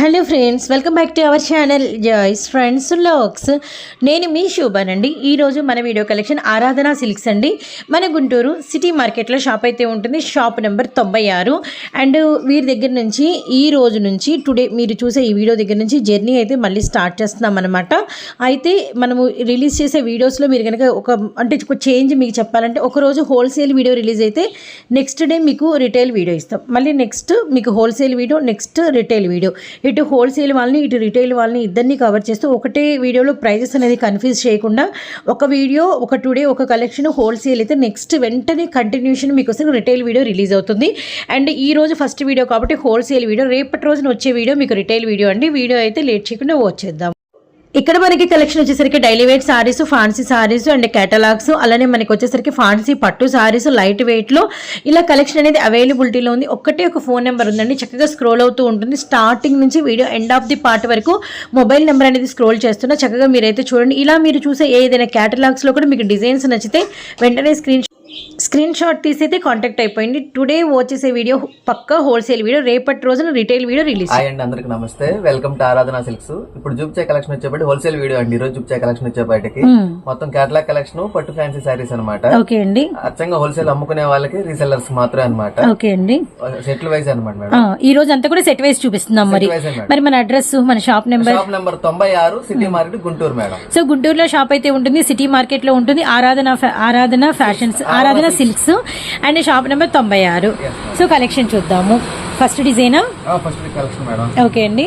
Hello friends welcome back to our channel joys friends lakhs. నేను మీ శోభానండి. ఈరోజు మన వీడియో కలెక్షన్ ఆరాధన సిల్క్స్ అండి. మన గుంటూరు సిటీ మార్కెట్లో షాప్ అయితే ఉంటుంది. షాప్ నెంబర్ తొంభై ఆరు. అండ్ వీరి దగ్గర నుంచి ఈ రోజు నుంచి టుడే మీరు చూసే ఈ వీడియో దగ్గర నుంచి జర్నీ అయితే మళ్ళీ స్టార్ట్ చేస్తున్నాం అనమాట అయితే మనము రిలీజ్ చేసే వీడియోస్లో మీరు కనుక ఒక అంటే ఒక చేంజ్ మీకు చెప్పాలంటే ఒకరోజు హోల్సేల్ వీడియో రిలీజ్ అయితే నెక్స్ట్ డే మీకు రిటైల్ వీడియో ఇస్తాం. మళ్ళీ నెక్స్ట్ మీకు wholesale video next retail video. ఇటు హోల్సేల్ వాళ్ళని ఇటు రిటైల్ వాళ్ళని ఇద్దరిని కవర్ చేస్తూ ఒకటే వీడియోలో ప్రైజెస్ అనేది కన్ఫ్యూజ్ చేయకుండా ఒక వీడియో ఒక టుడే ఒక కలెక్షన్ హోల్సేల్ అయితే నెక్స్ట్ వెంటనే కంటిన్యూషన్ మీకు వస్తే రిటైల్ వీడియో రిలీజ్ అవుతుంది. అండ్ ఈ రోజు ఫస్ట్ వీడియో కాబట్టి హోల్సేల్ వీడియో రేపటి రోజున వచ్చే వీడియో మీకు రిటైల్ వీడియో అండి. వీడియో అయితే లేట్ చేయకుండా వచ్చేద్దాం ఇక్కడ మనకి కలెక్షన్ వచ్చేసరికి daily weight sarees fancy sarees and catalogues అలానే మనకి వచ్చేసరికి ఫాన్సీ పట్టు సారీస్ లైట్ వెయిట్లో ఇలా కలెక్షన్ అనేది అవైలబిలిటీలో ఉంది. ఒక్కటే ఒక ఫోన్ నెంబర్ ఉందండి. చక్కగా స్క్రోల్ అవుతూ ఉంటుంది. స్టార్టింగ్ నుంచి video end of the part వరకు మొబైల్ నెంబర్ అనేది స్క్రోల్ చేస్తున్నా. చక్కగా మీరైతే చూడండి. ఇలా మీరు చూసే ఏదైనా కేటలాగ్స్లో కూడా మీకు డిజైన్స్ నచ్చితే వెంటనే స్క్రీన్ స్క్రీన్ షాట్ తీసి అయితే కాంటాక్ట్ అయిపోయింది. టుడే వచ్చేసే వీడియో పక్క హోల్సేల్ వీడియో రేపటి రోజున రిటైల్ వీడియో రిలీజ్ హాయ్ అండి అందరికి నమస్తే. వెల్కమ్ టు ఆరాధన సిల్క్స్ ఇప్పుడు చూపించే కలెక్షన్ వచ్చేప్పటి హోల్సేల్ వీడియో అండి. ఈ రోజు చూపించే కలెక్షన్ వచ్చేప్పటికి మొత్తం కేటలాగ్ కలెక్షన్ పట్టు ఫ్యాన్సీ సారీస్ అనమాట ఓకే అండి. అచ్చంగా హోల్సేల్ అమ్ముకునే వాళ్ళకి రీసెల్లర్స్ మాత్రమే అనమాట ఓకే అండి. సెటిల్ వైజ్ అనమాట మేడం. ఈ రోజు అంతా కూడా సెట్ వైజ్ చూపిస్తున్నాం మరి. మరి మన అడ్రస్ మన షాప్ నెంబర్ షాప్ నెంబర్ తొంభై ఆరు city market Guntur madam. So గుంటూరులో షాప్ అయితే ఉంటుంది సిటీ మార్కెట్లో ఉంటుంది ఆరాధన ఆరాధన ఫ్యాషన్స్ ఆరాధన సిల్క్స్ అండ్ షాప్ నెంబర్ తొంభై ఆరు. సో కలెక్షన్ చూద్దాము. ఫస్ట్ డిజైన్ ఓకే అండి.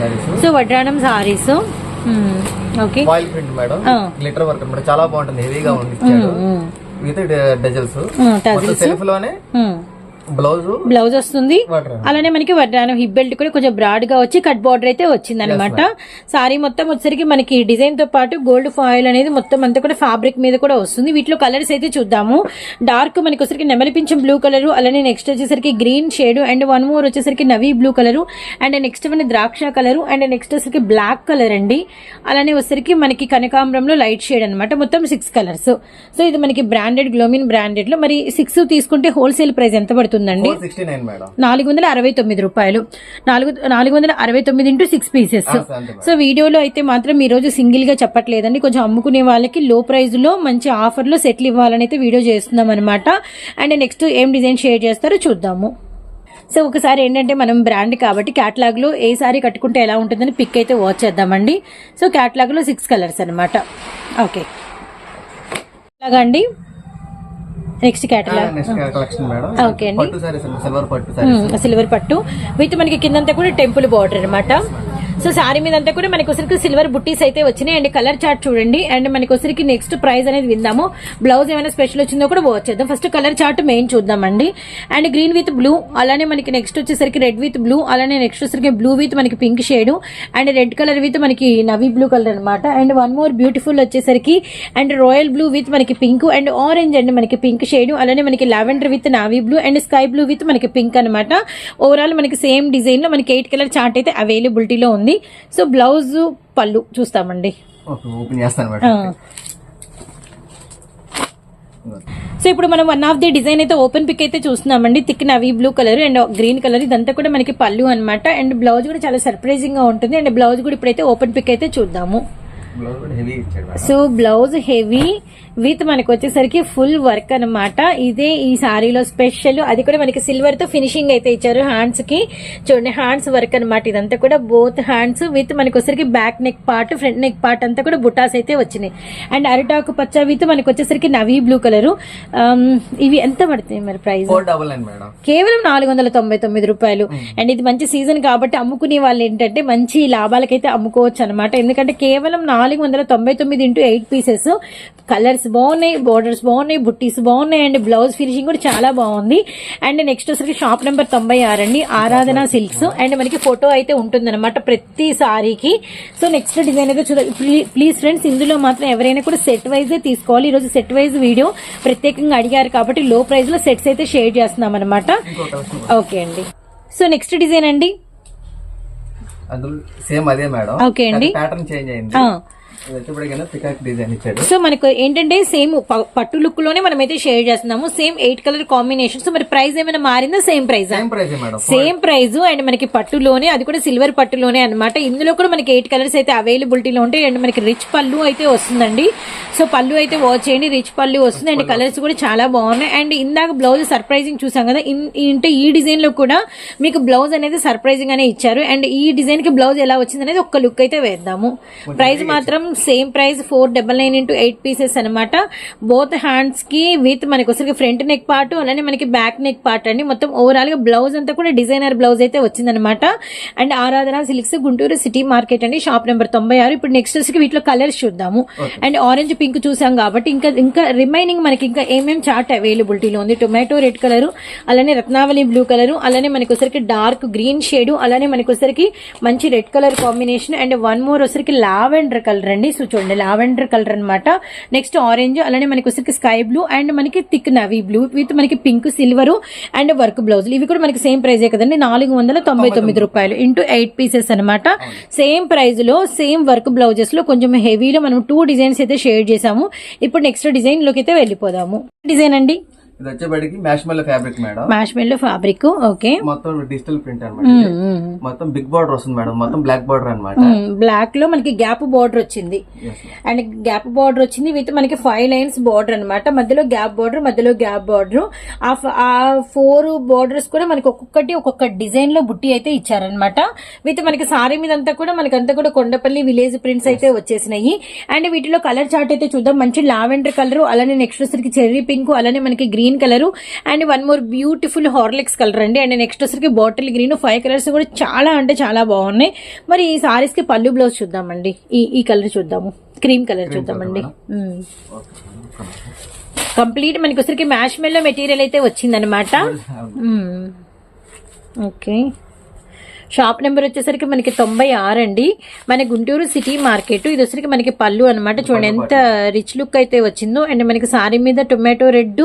Sarees so వడ్రానం sarees okay print madam. Glitter work చాలా బాగుంటుంది. హెవీగా ఉంది డజల్స్ సెల్ఫ్లోనే బ్లౌజ్? బ్లౌజ్ వస్తుంది. అలానే మనకి వడ్డానం హిప్ బెల్ట్ కూడా కొంచెం బ్రాడ్గా వచ్చి కట్ బార్డర్ అయితే వచ్చింది అనమాట సారీ మొత్తం వచ్చేసరికి మనకి డిజైన్తో పాటు గోల్డ్ ఫాయిల్ అనేది మొత్తం అంతా కూడా ఫ్యాబ్రిక్ మీద కూడా వస్తుంది. వీటిలో కలర్స్ అయితే చూద్దాము. డార్క్ మనకి వచ్చేసరికి నెమలిపించం బ్లూ కలర్ అలానే నెక్స్ట్ వచ్చేసరికి green shade and one more వచ్చేసరికి navy blue colour and next మన ద్రాక్ష కలర్ అండ్ నెక్స్ట్ వచ్చేసరికి బ్లాక్ కలర్ అండి. అలానే వచ్చేసరికి మనకి కనకాంబరంలో లైట్ షేడ్ అనమాట మొత్తం సిక్స్ కలర్స్ సో ఇది మనకి బ్రాండెడ్ గ్లోమిన్ బ్రాండెడ్లో. మరి సిక్స్ తీసుకుంటే హోల్సేల్ ప్రైస్ ఎంత పడుతుందండి మేడం. నాలుగు వందల అరవై తొమ్మిది రూపాయలు. నాలుగు నాలుగు వందల అరవై తొమ్మిది ఇంటూ సిక్స్ పీసెస్. సో వీడియోలో అయితే మాత్రం ఈ రోజు సింగిల్గా చెప్పట్లేదండి. కొంచెం అమ్ముకునే వాళ్ళకి లో ప్రైస్లో మంచి ఆఫర్లో సెటిల్ ఇవ్వాలని అయితే వీడియో చేస్తున్నాం అనమాట అండ్ నెక్స్ట్ ఏం డిజైన్ షేర్ చేస్తారో చూద్దాము. సో ఒకసారి ఏంటంటే మనం బ్రాండ్ కాబట్టి క్యాటలాగ్లో ఏ సారీ కట్టుకుంటే ఎలా ఉంటుందని పిక్ అయితే వాచ్ చేద్దామండి. సో క్యాటలాగ్లో సిక్స్ కలర్స్ అనమాట ఓకే. అలాగండి next catalogue. Next collection madam. Okay అండి. పట్టు సారీస్ సిల్వర్ పట్టు సారీస్ సిల్వర్ పట్టు. విత్ మనకి కిందంతా కూడా టెంపుల్ బార్డర్ అన్నమాట. సో శారీ మీద అంతా కూడా మనకు ఒకసారికి సిల్వర్ బుట్టీస్ అయితే వచ్చినాయి. అండ్ కలర్ చార్ట్ చూడండి. అండ్ మనకొసరికి నెక్స్ట్ ప్రైస్ అనేది విందాము. బ్లౌజ్ ఏమైనా స్పెషల్ వచ్చిందో కూడా వచ్చేద్దాం ఫస్ట్ కలర్ చార్ట్ మెయిన్ చూద్దామండి. అండ్ గ్రీన్ విత్ బ్లూ అలానే మనకి నెక్స్ట్ వచ్చేసరికి రెడ్ విత్ బ్లూ అలానే నెక్స్ట్ వచ్చేసరికి బ్లూ విత్ మనకి pink shade and red colour with మనకి నవీ బ్లూ కలర్ అన్నమాట. అండ్ వన్ మోర్ బ్యూటిఫుల్ వచ్చేసరికి అండ్ రాయల్ బ్లూ విత్ మనకి పింక్ అండ్ ఆరెంజ్ అండ్ మనకి పింక్ షేడ్ అలానే మనకి lavender with navy blue and sky blue with మనకి pink అనమాట overall మనకి సేమ్ డిజైన్లో మనకి ఎయిట్ కలర్ చార్ట్ అయితే అవైలబిలిటీలో ఉంది. సో బ్లౌజ్ పళ్ళు చూస్తామండి. సో ఇప్పుడు మనం వన్ ఆఫ్ ది డిజైన్ అయితే ఓపెన్ పిక్ అయితే చూస్తున్నామండి. Thick navy blue colour and green colour ఇదంతా కూడా మనకి పళ్ళు అన్నమాట. అండ్ బ్లౌజ్ కూడా చాలా సర్ప్రైజింగ్గా ఉంటుంది. అండ్ బ్లౌజ్ కూడా ఇప్పుడైతే ఓపెన్ పిక్ అయితే చూద్దాము. సో బ్లౌజ్ హెవీ విత్ మనకి వచ్చేసరికి ఫుల్ వర్క్ అన్నమాట. ఇదే ఈ సారీలో స్పెషల్. అది కూడా మనకి సిల్వర్తో ఫినిషింగ్ అయితే ఇచ్చారు హ్యాండ్స్కి. చూడండి హ్యాండ్స్ వర్క్ అన్నమాట. ఇదంతా కూడా బోత్ హ్యాండ్స్ విత్ మనకి వచ్చేసరికి back neck part front neck part అంతా కూడా బుటాస్ అయితే వచ్చినాయి. అండ్ అరిటాకు పచ్చ విత్ మనకి వచ్చేసరికి నవీ బ్లూ కలర్ ఇవి ఎంత పడుతాయి మరి ప్రైస్ కేవలం నాలుగు వందల తొంభై తొమ్మిది రూపాయలు. అండ్ ఇది మంచి సీజన్ కాబట్టి అమ్ముకునే వాళ్ళు ఏంటంటే మంచి లాభాలకైతే అమ్ముకోవచ్చు అనమాట ఎందుకంటే కేవలం నాలుగు వందల తొంభై తొమ్మిది ఇంటూ ఎయిట్ పీసెస్. కలర్స్ బాగున్నాయి బోర్డర్స్ బాగున్నాయి బుట్టీస్ బాగున్నాయి అండ్ బ్లౌజ్ ఫినిషింగ్ కూడా చాలా బాగుంది. అండ్ నెక్స్ట్ వచ్చరికి షాప్ నెంబర్ తొంభై ఆరు అండి. ఆరాధన సిల్క్స్. అండ్ మనకి ఫోటో అయితే ఉంటుందన్నమాట ప్రతి సారీకి. సో నెక్స్ట్ డిజైన్ అయితే చూద్దాం. ప్లీజ్ ఫ్రెండ్స్ ఇందులో మాత్రం ఎవరైనా కూడా సెట్ వైజే తీసుకోవాలి. ఈ రోజు సెట్ వైజ్ వీడియో ప్రత్యేకంగా అడిగారు కాబట్టి లో ప్రైస్లో సెట్స్ అయితే షేర్ చేస్తున్నాం అనమాట ఓకే అండి. సో నెక్స్ట్ డిజైన్ అండి? సేమ్ అదే మేడం ఓకే అండి. ప్యాటర్న్ చేంజ్ అయింది. సో మనకు ఏంటంటే సేమ్ పట్టు లుక్లోనే మనం అయితే షేర్ చేస్తున్నాము. Same eight colour combination so మరి ప్రైస్ ఏమైనా మారిందా? Same price same price and మనకి పట్టులోనే అది కూడా సిల్వర్ పట్టులోనే అన్నమాట. ఇందులో కూడా మనకి ఎయిట్ కలర్స్ అయితే అవైలబిలిటీలో ఉంటాయి. అండ్ మనకి రిచ్ పళ్ళు అయితే వస్తుందండి. సో పళ్ళు అయితే వాచ్ చేయండి. రిచ్ పళ్ళు వస్తుంది. అండ్ కలర్స్ కూడా చాలా బాగున్నాయి. అండ్ ఇందాక బ్లౌజ్ సర్ప్రైజింగ్ చూసాం కదా. అంటే ఈ డిజైన్లో కూడా మీకు బ్లౌజ్ అనేది సర్ప్రైజింగ్ గానే ఇచ్చారు. అండ్ ఈ డిజైన్కి బ్లౌజ్ ఎలా వచ్చింది అనేది ఒక లుక్ అయితే వేద్దాము. ప్రైస్ మాత్రం same price four double nine into eight pieces అనమాట బోత్ హ్యాండ్స్కి విత్ మనకి వచ్చరికి ఫ్రంట్ నెక్ పార్ట్ అలానే మనకి బ్యాక్ నెక్ పార్ట్ అండి. మొత్తం ఓవరాల్గా బ్లౌజ్ అంతా కూడా డిజైనర్ బ్లౌజ్ అయితే వచ్చిందనమాట and Aradhana silks Guntur city market అండి. షాప్ నెంబర్ తొంభై ఆరు. ఇప్పుడు నెక్స్ట్ వచ్చి వీటిలో కలర్స్ చూద్దాము. అండ్ ఆరెంజ్ పింక్ చూసాం కాబట్టి ఇంకా ఇంకా రిమైనింగ్ మనకి ఇంకా ఏమేం చార్ట్ అవైలబిలిటీలో ఉంది? టొమాటో రెడ్ కలర్ అలానే రత్నావళి బ్లూ కలర్ అలానే మనకి డార్క్ గ్రీన్ షేడ్ అలానే మనకి మంచి red colour combination and one more వచ్చరికి లావెండర్ కలర్ అండి సో చూడండి లావెండర్ కలర్ అన్నమాట. నెక్స్ట్ ఆరెంజ్ అలానే మనకి వచ్చరికి స్కై బ్లూ అండ్ మనకి థిక్ నవీ బ్లూ విత్ మనకి pink silver and work blouse ఇవి కూడా మనకి సేమ్ ప్రైజే కదండి. నాలుగు వందల తొంభై తొమ్మిది రూపాయలు ఇంటూ ఎయిట్ పీసెస్ అనమాట సేమ్ ప్రైస్లో సేమ్ వర్క్ బ్లౌజెస్లో కొంచెం హెవీలో మనం టూ డిజైన్స్ అయితే షేర్ చేసాము ఇప్పుడు నెక్స్ట్ డిజైన్లోకి అయితే వెళ్ళిపోదాము. డిజైన్ అండి? ఇది వచ్చేప్పటికి marshmallow fabric madam. Marshmallow fabric okay. మొత్తం డిజిటల్ ప్రింట్ అనమాట మొత్తం బిగ్ బార్డర్ వస్తుంది మేడం. మొత్తం బ్లాక్ బార్డర్ అనమాట. బ్లాక్లో మనకి గ్యాప్ బార్డర్ వచ్చింది. అండ్ గ్యాప్ బార్డర్ వచ్చింది విత్ మనకి ఫైవ్ లైన్స్ బార్డర్ అన్నమాట మధ్యలో గ్యాప్ బార్డర్ మధ్యలో గ్యాప్ బార్డర్ ఆ ఫోర్ బార్డర్స్ కూడా మనకి ఒక్కొక్కటి ఒక్కొక్క డిజైన్లో బుట్టి అయితే ఇచ్చారనమాట. విత్ మనకి సారీ మీద అంతా కూడా మనకి అంతా కూడా కొండపల్లి విలేజ్ ప్రింట్స్ అయితే వచ్చేసినాయి. అండ్ వీటిలో కలర్ చార్ట్ అయితే చూద్దాం. మంచి లావెండర్ కలర్ అలానే నెక్స్ట్ వచ్చరికి చెర్రీ పింక్ అలానే మనకి green colour and one more beautiful Horlicks colour అండి. అండ్ నెక్స్ట్ వచ్చరికి బాటిల్ గ్రీన్ ఫైవ్ కలర్స్ కూడా చాలా అంటే చాలా బాగున్నాయి. మరి ఈ సారీస్కి పళ్ళు బ్లౌజ్ చూద్దామండి. ఈ ఈ కలర్ చూద్దాము. క్రీమ్ కలర్ చూద్దామండి. కంప్లీట్. మనకి వచ్చరికి మ్యాష్ మెల్లో మెటీరియల్ అయితే వచ్చిందనమాట ఓకే. షాప్ నెంబర్ వచ్చేసరికి మనకి తొంభై ఆరు అండి. మన గుంటూరు సిటీ మార్కెట్ ఇది వచ్చరికి మనకి పళ్ళు అనమాట చూడండి ఎంత రిచ్ లుక్ అయితే వచ్చిందో. అండ్ మనకి సారీ మీద టొమాటో రెడ్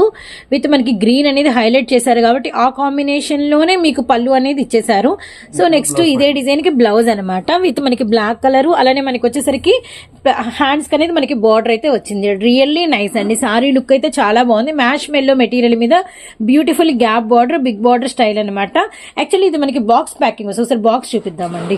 విత్ మనకి గ్రీన్ అనేది హైలైట్ చేశారు కాబట్టి ఆ కాంబినేషన్లోనే మీకు పళ్ళు అనేది ఇచ్చేసారు సో నెక్స్ట్ ఇదే డిజైన్కి బ్లౌజ్ అనమాట విత్ మనకి బ్లాక్ కలర్ అలానే మనకి వచ్చేసరికి హ్యాండ్స్ అనేది మనకి బార్డర్ అయితే వచ్చింది. రియల్లీ నైస్ అండి. సారీ లుక్ అయితే చాలా బాగుంది. మ్యాష్ మెల్లో మెటీరియల్ మీద beautiful gap border big border style అనమాట యాక్చువల్లీ ఇది మనకి బాక్స్ ప్యాకింగ్ వస్తుంది. ఒకసారి బాక్స్ చూపిద్దామండి.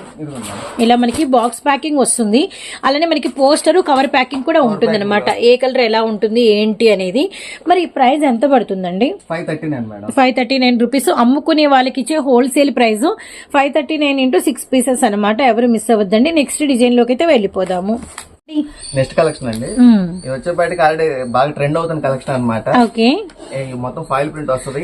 ఇలా మనకి బాక్స్ ప్యాకింగ్ వస్తుంది. అలానే మనకి పోస్టర్ కవర్ ప్యాకింగ్ కూడా ఉంటుంది అనమాట ఏ కలర్ ఎలా ఉంటుంది ఏంటి అనేది. మరి ప్రైస్ ఎంత పడుతుందండి? Five thirty nine madam five thirty nine rupees అమ్ముకునే వాళ్ళకి ఇచ్చే wholesale price five thirty nine into six pieces అనమాట ఎవరు మిస్ అవ్వద్దండి. నెక్స్ట్ డిజైన్లోకి అయితే వెళ్ళిపోదాము. నెక్స్ట్ కలెక్షన్ అండి. ఇది వచ్చేప్పటికి ఆల్రెడీ బాగా ట్రెండ్ అవుతున్న కలెక్షన్ అనమాట ఓకే. మొత్తం ఫాయిల్ ప్రింట్ వస్తుంది.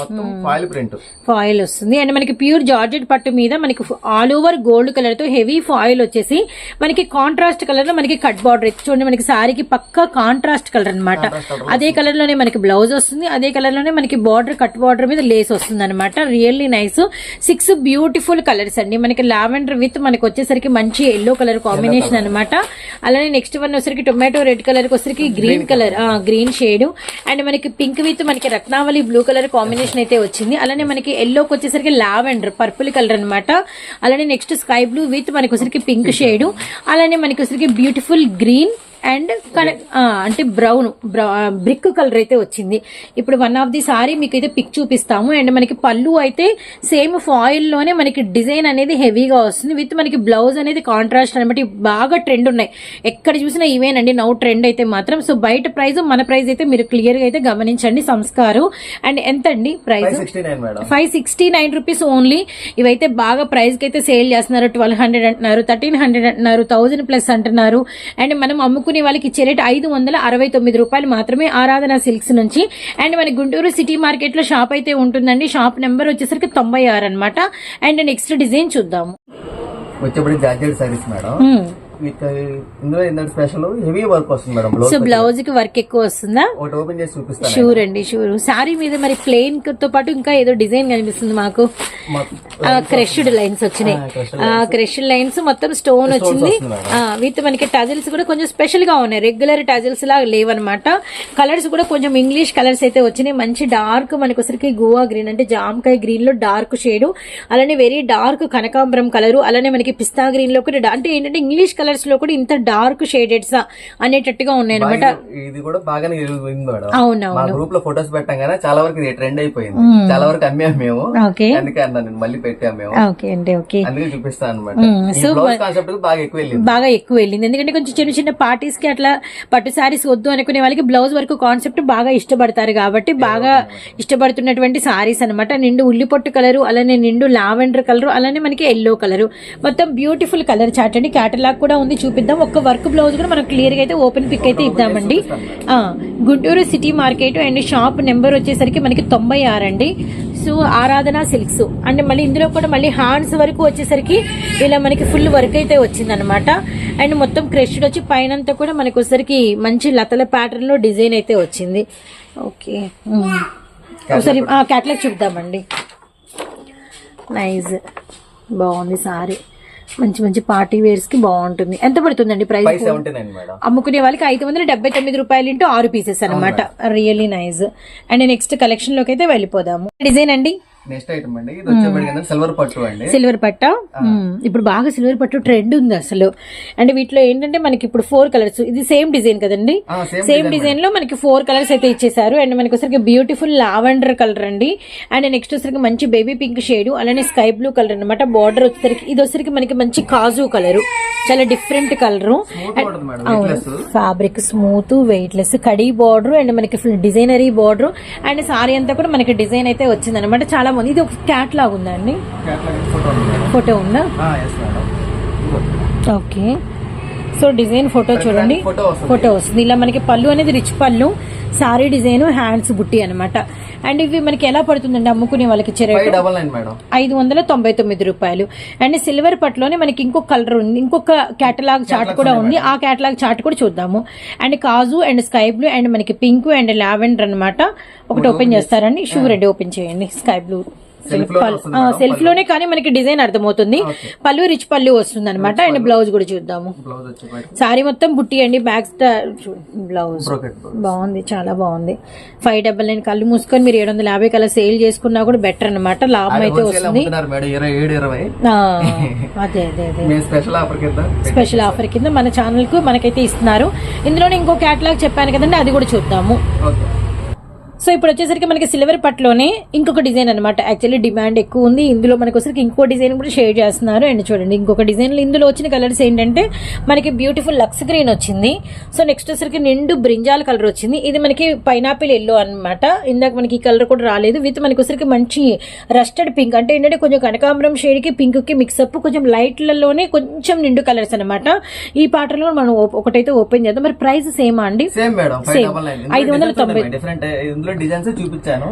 మొత్తం ఫాయిల్ ప్రింట్. ఫాయిల్ వస్తుంది. అండ్ మనకి ప్యూర్ జార్జెట్ పట్టు మీద మనకి ఆల్ ఓవర్ గోల్డ్ కలర్తో హెవీ ఫాయిల్ వచ్చేసి మనకి కాంట్రాస్ట్ కలర్లో మనకి కట్ బార్డర్. చూడండి మనకి సారీకి పక్కా కాంట్రాస్ట్ కలర్ అన్నమాట. అదే కలర్లోనే మనకి బ్లౌజ్ వస్తుంది. అదే కలర్లోనే మనకి బార్డర్ కట్ బార్డర్ మీద లేస్ వస్తుంది అనమాట really nice. Six beautiful colours అండి. మనకి లావెండర్ విత్ మనకి వచ్చేసరికి మంచి ఎల్లో కలర్ కాంబినేషన్ అన్నమాట. అలానే నెక్స్ట్ వన్ వచ్చరికి టొమాటో రెడ్ కలర్ వచ్చరికి green colour green shade and మనకి పింక్ విత్ మనకి రత్నావళి బ్లూ కలర్ కాంబినేషన్ అయితే వచ్చింది. అలానే మనకి ఎల్లోకి వచ్చేసరికి లావెండర్ పర్పుల్ కలర్ అన్నమాట. అలానే నెక్స్ట్ స్కై బ్లూ విత్ మనకి వచ్చరికి పింక్ షేడ్ అలానే మనకి వచ్చరికి బ్యూటిఫుల్ గ్రీన్ అండ్ అంటే బ్రౌన్ బ్రిక్ కలర్ అయితే వచ్చింది. ఇప్పుడు వన్ ఆఫ్ ది సారీ మీకు అయితే పిక్ చూపిస్తాము. అండ్ మనకి పళ్ళు అయితే సేమ్ ఫాయిల్లోనే మనకి డిజైన్ అనేది హెవీగా వస్తుంది. విత్ మనకి బ్లౌజ్ అనేది కాంట్రాస్ట్ అనమాట. బాగా ట్రెండ్ ఉన్నాయి. ఎక్కడ చూసినా ఇవేనండి. నౌ ట్రెండ్ అయితే మాత్రం. సో బయట ప్రైస్ మన ప్రైస్ అయితే మీరు క్లియర్గా అయితే గమనించండి. సంస్కారం. అండ్ ఎంత అండి price five sixty nine rupees only ఇవైతే బాగా ప్రైస్కి అయితే సేల్ చేస్తున్నారు. ట్వెల్వ్ హండ్రెడ్ అంటున్నారు థర్టీన్ హండ్రెడ్ అంటున్నారు థౌసండ్ ప్లస్ అంటున్నారు. అండ్ మనం అమ్ముకునే వాళ్ళకి ఇచ్చే రేట్ ఐదు వందల అరవై తొమ్మిది రూపాయలు మాత్రమే ఆరాధన సిల్క్స్ నుంచి. అండ్ మన గుంటూరు సిటీ మార్కెట్లో షాప్ అయితే ఉంటుందండి. షాప్ నెంబర్ వచ్చేసరికి తొంభై ఆరు అనమాట అండ్ నెక్స్ట్ డిజైన్ చూద్దాము. Georgette saris madam. విత్ ఇందులో ఏంటంటే స్పెషల్ హెవీ వర్క్ వస్తుంది మేడం. సో బ్లౌజ్కి వర్క్ ఎక్కువ వస్తుందా? ఒకటి ఓపెన్ చేసి చూపిస్తాను. షూర్ అండి షూర్ సారీ మీద మరి ప్లెయిన్తో పాటు ఇంకా ఏదో డిజైన్ కనిపిస్తుంది మాకు. క్రష్డ్ లైన్స్ వచ్చినాయి. క్రష్డ్ లైన్స్ మొత్తం స్టోన్ వచ్చింది. విత్ మనకి టజిల్స్ కూడా కొంచెం స్పెషల్గా ఉన్నాయి. రెగ్యులర్ టజిల్స్ లాగా లేవన్నమాట. కలర్స్ కూడా కొంచెం ఇంగ్లీష్ కలర్స్ అయితే వచ్చినాయి. మంచి డార్క్ మనకి వచ్చరికి గోవా గ్రీన్ అంటే జామకాయ గ్రీన్లో డార్క్ షేడ్ అలానే వెరీ డార్క్ కనకాంబరం కలర్ అలానే మనకి పిస్తా గ్రీన్లో కూడా అంటే ఏంటంటే ఇంగ్లీష్ కలర్ కలర్స్లో కూడా ఇంత డార్క్ షేడెడ్స్ అనేటట్టుగా ఉన్నాయి అనమాట ఇది- కూడా బాగానే అవునవును. గ్రూప్లో ఫొటోస్ పెట్టాం కానీ చాలా వరకు ఇది ట్రెండ్ అయిపోయింది. చాలా వరకు అమ్మాము మేము. అందుకే మళ్ళీ పెట్టాము మేము. ఓకే అండి ఓకే. అందుకే చూపిస్తాను అనమాట కాన్సెప్ట్ బాగా ఎక్కువ వెళ్ళింది. బాగా ఎక్కువ వెళ్ళింది. ఎందుకంటే కొంచెం చిన్న చిన్న పార్టీస్కి అట్లా పట్టు సారీస్ వద్దు అనుకునే వాళ్ళకి బ్లౌజ్ వరకు కాన్సెప్ట్ బాగా ఇష్టపడతారు కాబట్టి బాగా ఇష్టపడుతున్నటువంటి సారీస్ అన్నమాట. నిండు ఉల్లిపొట్టు కలరు అలానే నిండు లావెండర్ కలర్ అలానే మనకి ఎల్లో కలర్. మొత్తం బ్యూటిఫుల్ కలర్ చార్ట్ అండి. క్యాటలాగ్ కూడా ఉంది చూపిద్దాం. ఒక్క వర్క్ బ్లౌజ్ కూడా మనం క్లియర్గా అయితే ఓపెన్ పిక్ అయితే ఇద్దామండి. Guntur city market and shop number వచ్చేసరికి మనకి తొంభై ఆరు అండి. సో ఆరాధన సిల్క్స్ అండ్ మళ్ళీ ఇందులో కూడా మళ్ళీ హ్యాండ్స్ వరకు వచ్చేసరికి ఇలా మనకి ఫుల్ వర్క్ అయితే వచ్చింది అనమాట అండ్ మొత్తం క్రెష్డ్ వచ్చి పైన కూడా మనకి వచ్చేసరికి మంచి లతల ప్యాటర్న్లో డిజైన్ అయితే వచ్చింది. ఓకే. ఒకసారి క్యాట్లాగ్ చూద్దామండి. నైస్ బాగుంది సారీ. మంచి మంచి పార్టీ వేర్స్కి బాగుంటుంది. ఎంత పడుతుందండి ప్రైస్ అమ్ముకునే వాళ్ళకి ఐదు వందల డెబ్బై తొమ్మిది రూపాయలు ఇంటూ ఆరు పీసెస్ అనమాట రియల్లీ నైస్ అండ్ నెక్స్ట్ కలెక్షన్లోకి అయితే వెళ్ళిపోదాము. డిజైన్ అండి? నెక్స్ట్ ఐటమ్ అండి. ఇది వచ్చేప్పటికి సిల్వర్ పట్టు అండి. సిల్వర్ పట్ట. ఇప్పుడు బాగా సిల్వర్ పట్టు ట్రెండ్ ఉంది అసలు. అండ్ వీటిలో ఏంటంటే మనకి ఇప్పుడు ఫోర్ కలర్స్ ఇది సేమ్ డిజైన్ కదండి? సేమ్ డిజైన్లో మనకి ఫోర్ కలర్స్ అయితే ఇచ్చేసారు అండ్ మనకి వచ్చరికి బ్యూటిఫుల్ లావెండర్ కలర్ అండి. అండ్ నెక్స్ట్ వచ్చరికి మంచి బేబీ పింక్ షేడ్ అలానే స్కై బ్లూ కలర్ అన్నమాట. బార్డర్ వచ్చేసరికి ఇది వచ్చరికి మనకి మంచి కాజు కలర్ చాలా different colour fabric smooth weight less khadi border and మనకి full designer border and sari అంతా కూడా మనకి డిజైన్ అయితే వచ్చింది అనమాట చాలా బాగుంది ఇది ఒక క్యాట్ లాగా. ఉందండి ఫోటో ఉంది? ఉందా ఓకే సో డిజైన్ ఫోటో చూడండి. ఫోటో వస్తుంది. ఇలా మనకి పళ్ళు అనేది రిచ్ పళ్ళు సారీ డిజైన్ హ్యాండ్స్ బుట్టి అన్నమాట. అండ్ ఇవి మనకి ఎలా పడుతుందండి అమ్ముకునే వాళ్ళకి ఐదు వందల తొంభై తొమ్మిది రూపాయలు. అండ్ సిల్వర్ పట్టులోనే మనకి ఇంకొక కలర్ ఉంది. ఇంకొక కేటలాగ్ చార్ట్ కూడా ఉంది. ఆ కేటలాగ్ చార్ట్ కూడా చూద్దాము. అండ్ కాజు అండ్ స్కై బ్లూ అండ్ మనకి పింక్ అండ్ లావెండర్ అన్నమాట. ఒకటి ఓపెన్ చేస్తారండి. షూ రెడీ ఓపెన్ చేయండి. Sky blue. సెల్ఫ్లోనే కానీ మనకి డిజైన్ అర్థమవుతుంది. పళ్ళు రిచ్ పళ్ళు వస్తుంది అనమాట అండ్ బ్లౌజ్ కూడా చూద్దాము. సారీ మొత్తం బుట్టి అండి బ్యాక్ బ్లౌజ్ బాగుంది చాలా బాగుంది. ఫైవ్ డబల్ నైన్ కళ్ళు మూసుకొని మీరు ఏడు వందల యాభై కల్లా సేల్ చేసుకున్నా కూడా బెటర్ అనమాట లాభం అయితే వస్తుంది. అదే అదే స్పెషల్ ఆఫర్ కింద మన ఛానల్కు మనకైతే ఇస్తున్నారు. ఇందులోనే ఇంకో క్యాటలాగ్ చెప్పాను కదండి అది కూడా చూద్దాము. సో ఇప్పుడు వచ్చేసరికి మనకి సిల్వర్ పట్టులోనే ఇంకొక డిజైన్ అనమాట యాక్చువల్లీ డిమాండ్ ఎక్కువ ఉంది. ఇందులో మనకి వచ్చేసరికి ఇంకో డిజైన్ కూడా షేర్ చేస్తున్నారు. అండ్ చూడండి ఇంకొక డిజైన్ ఇందులో వచ్చిన కలర్స్ ఏంటంటే మనకి బ్యూటిఫుల్ లక్స్ గ్రీన్ వచ్చింది. సో నెక్స్ట్ వచ్చేసరికి నిండు బ్రింజాల్ కలర్ వచ్చింది. ఇది మనకి పైనాపిల్ ఎల్లో అన్నమాట. ఇందాక మనకి ఈ కలర్ కూడా రాలేదు. విత్ మనకి వచ్చేసరికి మంచి రస్టెడ్ పింక్ అంటే ఏంటంటే కొంచెం కనకాంబరం షేడ్కి పింక్కి మిక్సప్ కొంచెం లైట్లలోనే కొంచెం నిండు కలర్స్ అనమాట ఈ పాటలో మనం ఒకటైతే ఓపెన్ చేద్దాం. మరి ప్రైస్ సేమా అండి? సేమ్ ఐదు వందల తొంభై. ఇందులో డిజైన్స్ చూపించాను.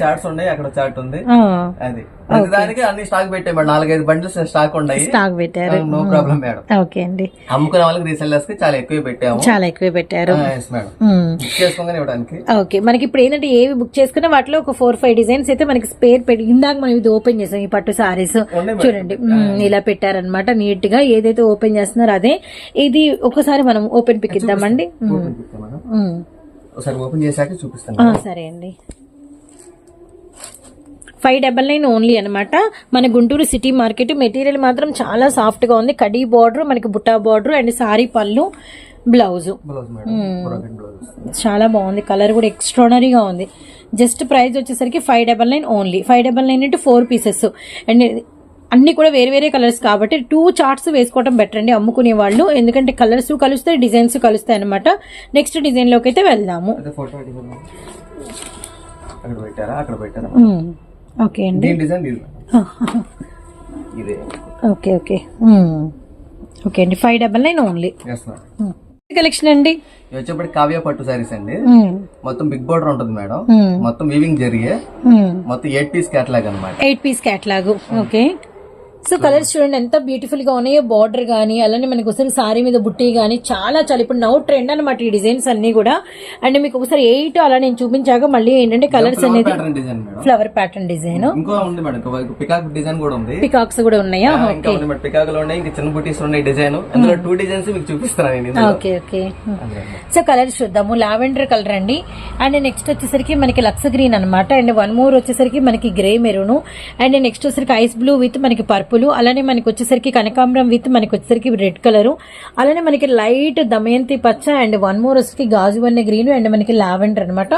చార్ట్స్ ఉన్నాయి అక్కడ చార్ట్ ఉంది. అది. దానికి అన్ని స్టాక్ పెట్టాయి మేడం నాలుగైదు బండిల్స్ స్టాక్ ఉన్నాయి. స్టాక్ పెట్టారు. No problem madam. ఓకే అండి. అమ్ముకునే వాళ్ళకి రీసెల్లర్స్కి చాలా ఎక్కువ పెట్టాము. చాలా ఎక్కువ పెట్టారు. చేసుకోగానే ఇవ్వడానికి. ఓకే. మనకి ఇప్పుడు ఏంటంటే ఏవి బుక్ చేసుకున్నా వాటిలో ఒక ఫోర్ ఫైవ్ డిజైన్స్ అయితే మనకి స్పేర్ పెట్టి ఇందాక మనం ఇది ఓపెన్ చేసాం ఈ పట్టు సారీస్. చూడండి. ఇలా పెట్టారనమాట నీట్గా ఏదైతే ఓపెన్ చేస్తున్నారో అదే. ఇది ఒకసారి మనం ఓపెన్ పిక్ ఇద్దామండి. ఒకసారి ఓపెన్ చేశాక చూపిస్తాను. సరే అండి. ఫైవ్ డబల్ నైన్ ఓన్లీ అనమాట మన గుంటూరు సిటీ మార్కెట్ మెటీరియల్ మాత్రం చాలా సాఫ్ట్గా ఉంది. కడీ బార్డర్ మనకి బుట్టా బార్డర్ అండ్ సారీ పళ్ళు బ్లౌజ్. చాలా బాగుంది. కలర్ కూడా ఎక్స్ట్రానరీగా ఉంది. జస్ట్ ప్రైస్ వచ్చేసరికి five double nine only. Five double nine into four pieces. And అన్ని కూడా వేరే వేరే కలర్స్ కాబట్టి టూ చార్ట్స్ వేసుకోవడం బెటర్ అండి అమ్ముకునే వాళ్ళు. ఎందుకంటే కలర్స్ కలుస్తాయి డిజైన్స్ కలుస్తాయి అనమాట నెక్స్ట్ డిజైన్లోకి అయితే వెళ్దాము. ఓకే అండి. Okay okay. ఓకే అండి. Five double nine only collection అండి? వచ్చేప్పటికి కావ్య పట్టు సారీస్ అండి. మొత్తం బిగ్ బోర్డర్ ఉంటుంది మేడం. మొత్తం వీవింగ్ జరిగే. మొత్తం ఎయిట్ పీస్ క్యాటలాగ్ అనమాట eight piece catalogue okay so colours చూడండి ఎంత బ్యూటిఫుల్గా ఉన్నాయో బార్డర్ గానీ అలానే మనకి ఒకసారి సారీ మీద బుట్టి గానీ చాలా చాలా. ఇప్పుడు నౌ ట్రెండ్ అనమాట ఈ డిజైన్స్ అన్ని కూడా. అండ్ మీకు ఒకసారి ఎయిట్ అలా నేను చూపించాక మళ్ళీ ఏంటంటే కలర్స్ అనేది ఫ్లవర్ ప్యాటర్న్ డిజైన్ పికాక్ కూడా ఉంది. పికాక్స్ కూడా ఉన్నాయా? ఆ, ఇంకా ఉంది మేడం పికాక్లో ఉన్నాయి ఇంకా చిన్న బుటీస్ ఉన్నాయి డిజైన్ అందులో టూ డిజైన్స్ మీకు చూపిస్తాను నేను ఇందులో. Okay okay. సో కలర్స్ చూద్దాము. లావెండర్ కలర్ అండి. అండ్ నెక్స్ట్ వచ్చేసరికి మనకి లక్స్ గ్రీన్ అనమాట అండ్ వన్ మోర్ వచ్చేసరికి మనకి గ్రే మెరూన్ అండ్ నెక్స్ట్ వచ్చేసరికి ఐస్ బ్లూ విత్ మనకి పర్పుల్ పర్పుల్ అలానే మనకి వచ్చేసరికి కనకాంబరం విత్ మనకి వచ్చేసరికి రెడ్ కలర్. అలానే మనకి లైట్ దమయంతి పచ్చ అండ్ వన్ మోర్ వచ్చేసరికి గాజు వన్నె గ్రీన్ అండ్ మనకి లావెండర్ అన్నమాట.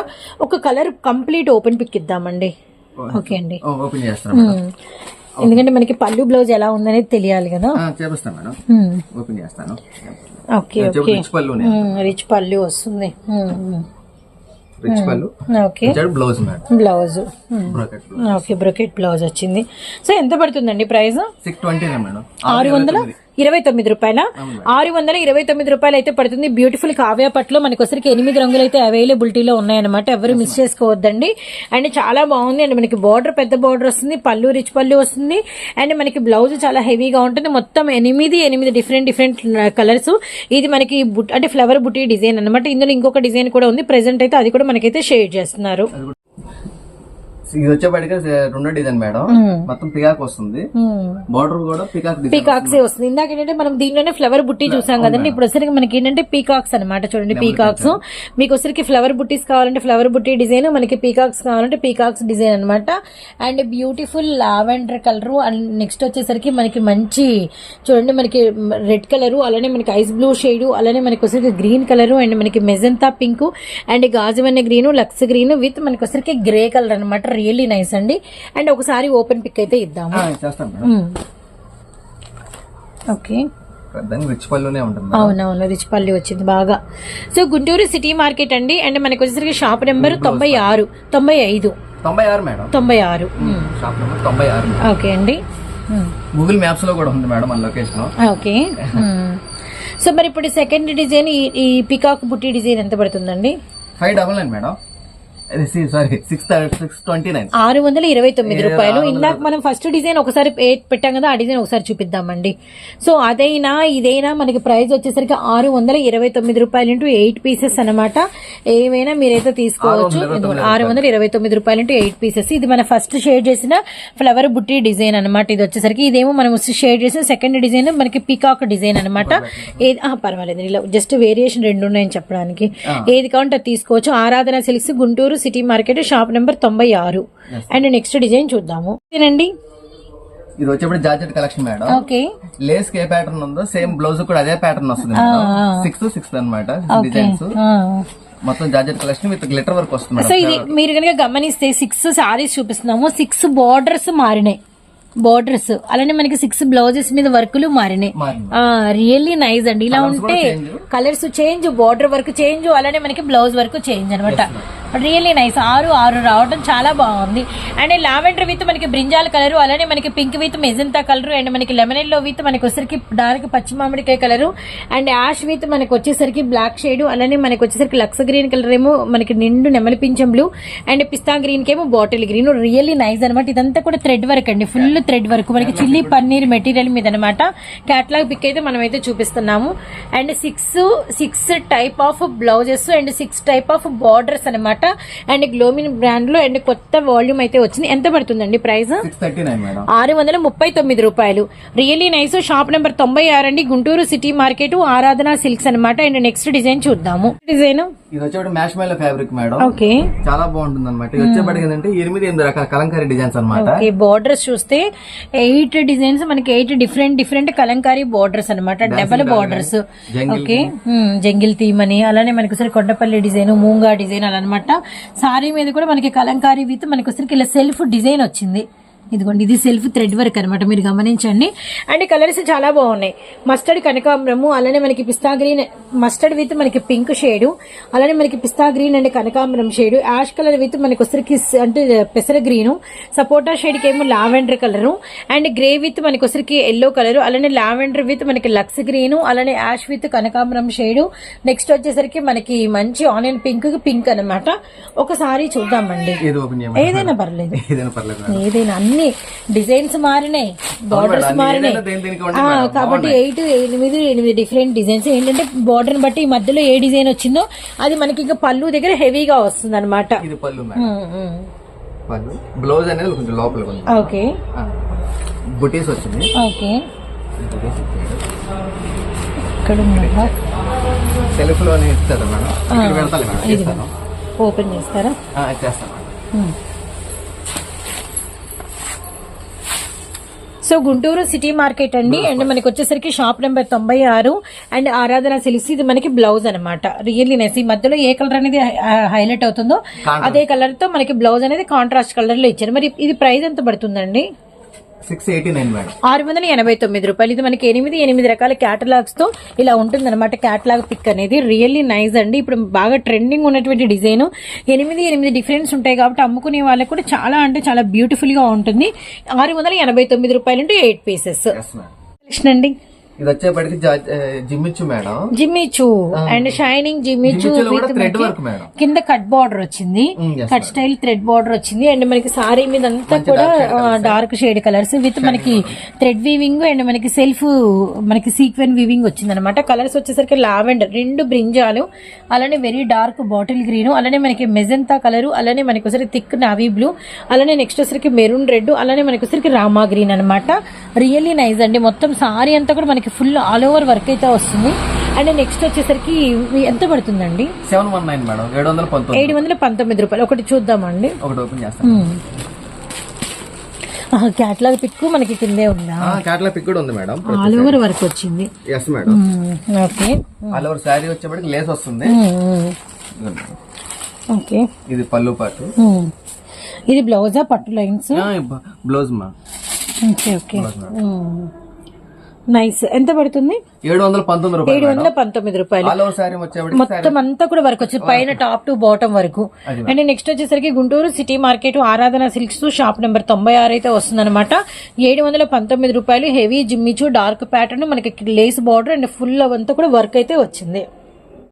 ఒక కలర్ కంప్లీట్ ఓపెన్ పిక్ ఇద్దామండి. ఓకే అండి. ఓపెన్. ఎందుకంటే మనకి పళ్ళు బ్లౌజ్ ఎలా ఉందనేది తెలియాలి కదా. ఆ, చేపిస్తాను మేడం. ఉమ్. ఓపెన్ చేస్తాను. Okay okay. రిచ్ పళ్ళు వస్తుంది. రిచ్ పళ్ళు blouse blouse okay brocade blouse వచ్చింది. సో ఎంత పడుతుందండి ప్రైస్? Six twenty madam. ఆరు వందల? ఇరవై తొమ్మిది రూపాయల. ఆరు వందల ఇరవై తొమ్మిది రూపాయలు అయితే పడుతుంది. బ్యూటిఫుల్ కావ్య పట్లో మనకి వచ్చరికి ఎనిమిది రంగులు అయితే అవైలబిలిటీలో ఉన్నాయన్నమాట. ఎవరు మిస్ చేసుకోవద్దండి. అండ్ చాలా బాగుంది. అండ్ మనకి బార్డర్ పెద్ద బార్డర్ వస్తుంది. పళ్ళు రిచ్ పళ్ళు వస్తుంది. అండ్ మనకి బ్లౌజ్ చాలా హెవీగా ఉంటుంది. మొత్తం ఎనిమిది ఎనిమిది డిఫరెంట్ డిఫరెంట్ కలర్స్ ఇది మనకి అంటే ఫ్లవర్ బుట్టి డిజైన్ అన్నమాట. ఇందులో ఇంకొక డిజైన్ కూడా ఉంది. ప్రెసెంట్ అయితే అది కూడా మనకైతే షేర్ చేస్తున్నారు. ఇది వచ్చేప్పటికే రెండో డిజైన్ మేడం. మొత్తం పికాక్ వస్తుంది. బార్డర్ కూడా పికాక్ పీకాక్స్ వస్తుంది. ఇందాక ఏంటంటే మనం దీనిలోనే ఫ్లవర్ బుట్టి చూసాం కదండి. ఇప్పుడు వచ్చరికి మనకి ఏంటంటే పీకాక్స్ అన్నమాట చూడండి పీకాక్స్. మీకు వచ్చరికి ఫ్లవర్ బుట్టీస్ కావాలంటే ఫ్లవర్ బుట్టి డిజైన్ మనకి పీకాక్స్ కావాలంటే పీకాక్స్ డిజైన్ అన్నమాట. And beautiful lavender colour and next వచ్చేసరికి మనకి మంచి చూడండి మనకి రెడ్ కలర్ అలానే మనకి ఐస్ బ్లూ షేడ్ అలానే మనకి వచ్చరికి గ్రీన్ కలర్ అండ్ మనకి మెజంతా పింక్ అండ్ గాజువన్న గ్రీన్ లక్స్ గ్రీన్ విత్ మనకి వచ్చరికి గ్రే కలర్ అన్నమాట. రియల్లీ నైస్ అండి. అండ్ ఒకసారి ఓపెన్ పిక్ అయితే ఇద్దాము. ఆ, చేస్తాను మేడం. ఓకే. అవునవును రిచిపల్లి వచ్చింది బాగా. సో గుంటూరు సిటీ మార్కెట్ అండి. అండ్ మనకి వచ్చేసరికి షాప్ నెంబర్ తొంభై ఆరు తొంభై ఐదు. తొంభై ఆరు మేడం. తొంభై ఆరు. షాప్ నెంబర్ తొంభై ఆరు ఓకే అండి. గూగుల్ మ్యాప్స్లో కూడా ఉంది మేడం మన లొకేషన్. ఓకే. సో మరి ఇప్పుడు సెకండ్ డిజైన్ ఈ ఈ పికాక్ బుట్టి డిజైన్ ఎంత పడుతుందండి? Five double nine madam. Sorry six six twenty nine ఆరు వందల ఇరవై తొమ్మిది రూపాయలు. ఇందాక మనం ఫస్ట్ డిజైన్ ఒకసారి పెట్టాం కదా ఆ డిజైన్ ఒకసారి చూపిద్దామండి. సో అదైనా ఇదైనా మనకి ప్రైస్ వచ్చేసరికి ఆరు వందల ఇరవై తొమ్మిది రూపాయలు ఇంటూ ఎయిట్ పీసెస్ అనమాట ఏమైనా మీరైతే తీసుకోవచ్చు. ఆరు వందల ఇరవై తొమ్మిది రూపాయలు. ఇంటూ ఎయిట్ పీసెస్ ఇది మన ఫస్ట్ షేడ్ చేసిన ఫ్లవర్ బుట్టి డిజైన్ అనమాట ఇది వచ్చేసరికి ఇదేమో మనం షేడ్ చేసిన సెకండ్ డిజైన్ మనకి పీకాక్ డిజైన్ అనమాట ఏది ఆ, పర్వాలేదు. ఇలా జస్ట్ వేరియేషన్ రెండు ఉన్నాయని చెప్పడానికి ఏది కావాలంటే అది తీసుకోవచ్చు. Aradhana silks Guntur city market shop number తొంభై ఆరు. అండ్ నెక్స్ట్ డిజైన్ చూద్దాము. ఇదేనండి? ఇది వచ్చేప్పుడు georgette collection madam. Okay. Lace ఏ ప్యాటర్న్ ఉందో సేమ్ బ్లౌజ్ కూడా అదే ప్యాటర్న్ వస్తుంది సిక్స్ సిక్స్ అన్నమాట డిజైన్స్ మొత్తం georgette collection with glitter work వస్తుంది సో ఇది మీరు కనుక గమనిస్తే సిక్స్ సారీస్ చూపిస్తున్నాము. సిక్స్ బార్డర్స్ మారినాయి. బార్డర్స్ అలానే మనకి సిక్స్ బ్లౌజెస్ మీద వర్కులు మారినాయి. రియల్లీ నైస్ అండి. ఇలా ఉంటే. Colours change border work change అలానే మనకి బ్లౌజ్ వర్క్ చేంజ్ అనమాట రియల్లీ నైస్ ఆరు ఆరు రావడం చాలా బాగుంది. అండ్ లావెండర్ విత్ మనకి బ్రింజాల్ కలర్ అలానే మనకి pink with magenta colour and మనకి లెమన్ ఎల్లో విత్ మనకి వచ్చేసరికి డార్క్ పచ్చి మామిడికాయ కలర్ అండ్ యాష్ విత్ మనకి వచ్చేసరికి బ్లాక్ షేడ్ అలానే మనకి వచ్చేసరికి లక్స్ గ్రీన్ కలర్ ఏమో మనకి నిండు నెమలి పింఛం బ్లూ అండ్ పిస్తా గ్రీన్ కేమో బాటిల్ గ్రీన్ రియల్లీ నైస్ అనమాట ఇదంతా కూడా థ్రెడ్ వర్క్ అండి. ఫుల్ థ్రెడ్ వర్క్ మనకి చిల్లీ పన్నీర్ మెటీరియల్ మీద అనమాట క్యాట్లాగ్ పిక్ అయితే మనం అయితే చూపిస్తున్నాము. And six six type of blouses and six type of borders అనమాట అండ్ గ్లోమిన్ బ్రాండ్లో అండ్ కొత్త వాల్యూమ్ అయితే వచ్చింది. ఎంత పడుతుందండి ప్రైస్? ఆరు వందల ముప్పై తొమ్మిది రూపాయలు. రియల్లీ నైస్ షాప్ నెంబర్ తొంభై ఆరు అండి. Guntur city market Aradhana silks అనమాట. అండ్ నెక్స్ట్ డిజైన్ చూద్దాము. డిజైన్ ఇది వచ్చేప్పుడు మ్యాష్ మేలో ఫ్యాబ్రిక్ మేడం. ఓకే. చాలా బాగుంటుంది అనమాట ఇది వచ్చేప్పటికి ఏంటంటే ఎనిమిది ఎనిమిది రకాల కలంకారీ డిజైన్స్ అన్నమాట. ఓకే బార్డర్స్ చూస్తే ఎయిట్ డిజైన్స్ మనకి eight different different Kalamkari borders అనమాట double borders okay. Jungle theme అని అలానే మనకి ఒకసారి కొండపల్లి డిజైన్ మూంగా డిజైన్ అలా అనమాట సారీ మీద కూడా మనకి కలంకారీ విత్ మనకి ఒకసారి ఇలా సెల్ఫ్ డిజైన్ వచ్చింది. ఇదిగోండి ఇది సెల్ఫ్ థ్రెడ్ వర్క్ అనమాట మీరు గమనించండి. అండ్ కలర్స్ చాలా బాగున్నాయి. మస్టర్డ్ కనకాంబరము అలానే మనకి పిస్తా గ్రీన్ మస్టర్డ్ విత్ మనకి పింక్ షేడ్ అలానే మనకి పిస్తా గ్రీన్ అండ్ కనకాంబరం షేడ్ యాష్ కలర్ విత్ మనకి వచ్చరికి అంటే పెసర గ్రీన్ సపోటా షేడ్కి ఏమో lavender colour and grey with మనకి వచ్చరికి ఎల్లో కలర్ అలానే లావెండర్ విత్ మనకి లక్స్ గ్రీన్ అలానే యాష్ విత్ కనకాంబరం షేడ్ నెక్స్ట్ వచ్చేసరికి మనకి మంచి ఆనియన్ పింక్ పింక్ అన్నమాట. ఒకసారి చూద్దామండి. ఏదైనా పర్లేదు. ఏదైనా. ఏదైనా అన్ని డిజైన్స్ మారినాయి బార్డర్స్ మారినాయి. కాబట్టి ఎయిట్ ఎనిమిది ఎనిమిది డిఫరెంట్ డిజైన్స్ ఏంటంటే బార్డర్ బట్టి ఈ మధ్యలో ఏ డిజైన్ వచ్చిందో అది మనకి ఇంకా పళ్ళు దగ్గర హెవీగా వస్తుంది అనమాట బ్లౌజ్ అనేది కొంచెం లోపల ఓకే. బుటీస్ వచ్చింది ఓకే. ఇక్కడ సెల్ఫ్లోనే ఇస్తారు మేడం? ఓపెన్ చేస్తారా? చేస్తాను madam um. So Guntur city market అండి. అండ్ మనకి వచ్చేసరికి షాప్ నెంబర్ తొంభై ఆరు. అండ్ ఆరాధన సిల్క్స్ ఇది మనకి బ్లౌజ్ అనమాట రియల్లీ నెస్ ఈ మధ్యలో ఏ కలర్ అనేది హైలైట్ అవుతుందో అదే కలర్తో మనకి బ్లౌజ్ అనేది కాంట్రాస్ట్ కలర్లో ఇచ్చారు. మరి ఇది ప్రైస్ ఎంత పడుతుందండి? Six eighty nine madam. ఆరు వందల ఎనభై తొమ్మిది రూపాయలు. ఇది మనకి ఎనిమిది ఎనిమిది రకాల క్యాటలాగ్స్తో ఇలా ఉంటుంది అనమాట క్యాటలాగ్ పిక్ అనేది. రియల్లీ నైస్ అండి. ఇప్పుడు బాగా ట్రెండింగ్ ఉన్నటువంటి డిజైన్. ఎనిమిది ఎనిమిది డిఫరెన్స్ ఉంటాయి కాబట్టి అమ్ముకునే వాళ్ళకి కూడా చాలా అంటే చాలా బ్యూటిఫుల్గా ఉంటుంది. ఆరు వందల ఎనభై తొమ్మిది రూపాయలు ఎయిట్ పీసెస్ కలెక్షన్ అండి. ఇది వచ్చేప్పటికి Jimmy Choo madam. Jimmy Choo and shining Jimmy Choo జిమ్మిచ్చులో కూడా విత్ థ్రెడ్ వర్క్ మేడం. కింద కట్ బార్డర్ వచ్చింది. కట్ స్టైల్ థ్రెడ్ బార్డర్ వచ్చింది. అండ్ మనకి సారీ మీద అంతా కూడా డార్క్ షేడ్ కలర్స్. విత్ మనకి థ్రెడ్ వీవింగ్ అండ్ మనకి సెల్ఫ్ మనకి సీక్వెన్ వీవింగ్ వచ్చింది అనమాట కలర్స్ వచ్చేసరికి లావెండర్ రెండు బ్రింజాలు అలానే వెరీ డార్క్ బాటిల్ గ్రీన్ అలానే మనకి మెజంతా కలర్ అలానే మనకి వచ్చరికి థిక్ నావీ బ్లూ అలానే నెక్స్ట్ వచ్చరికి మెరూన్ రెడ్ అలానే మనకి వచ్చరికి రామా గ్రీన్ అనమాట రియల్లీ నైస్ అండి. మొత్తం సారీ అంతా కూడా మనకి ఫుల్ ఆల్ ఓవర్ వర్క్ అయితే వస్తుంది. అండ్ నెక్స్ట్ వచ్చేసరికి ఎంత పడుతుందండి? Seven one nine madam. ఏడు వందల పంతొమ్మిది. ఏడు వందల పంతొమ్మిది రూపాయలు. ఒకటి చూద్దామండి. ఒకటి ఓపెన్ చేస్తాను. క్యాట్లాగ్ పిక్ మనకి కిందే ఉందా? క్యాట్లా పిక్ కూడా ఉంది మేడం. ఆల్ ఓవర్ వర్క్ వచ్చింది. Yes madam. Okay. All over sari వచ్చేప్పటికి లేస్ వస్తుంది. ఓకే. ఇది పళ్ళు పాటు ఇది బ్లౌజా పట్టు లైన్స్? బ్లౌజ్ మా. Okay okay. నైస్ ఎంత పడుతుంది? ఏడు వందల పంతొమ్మిది ఏడు రూపాయలు వందల పంతొమ్మిది రూపాయలు. మొత్తం అంతా కూడా వర్క్ వచ్చింది పైన టాప్ టు బాటమ్ వరకు. అండ్ నెక్స్ట్ వచ్చేసరికి Guntur city market Aradhana silks shop number తొంభై ఆరు అయితే వస్తుందన్నమాట. ఏడు వందల పంతొమ్మిది రూపాయలు హెవీ జిమ్మిచు డార్క్ ప్యాటర్న్ మనకి లేస్ బార్డర్ అండ్ ఫుల్ అవంతా కూడా వర్క్ అయితే వచ్చింది.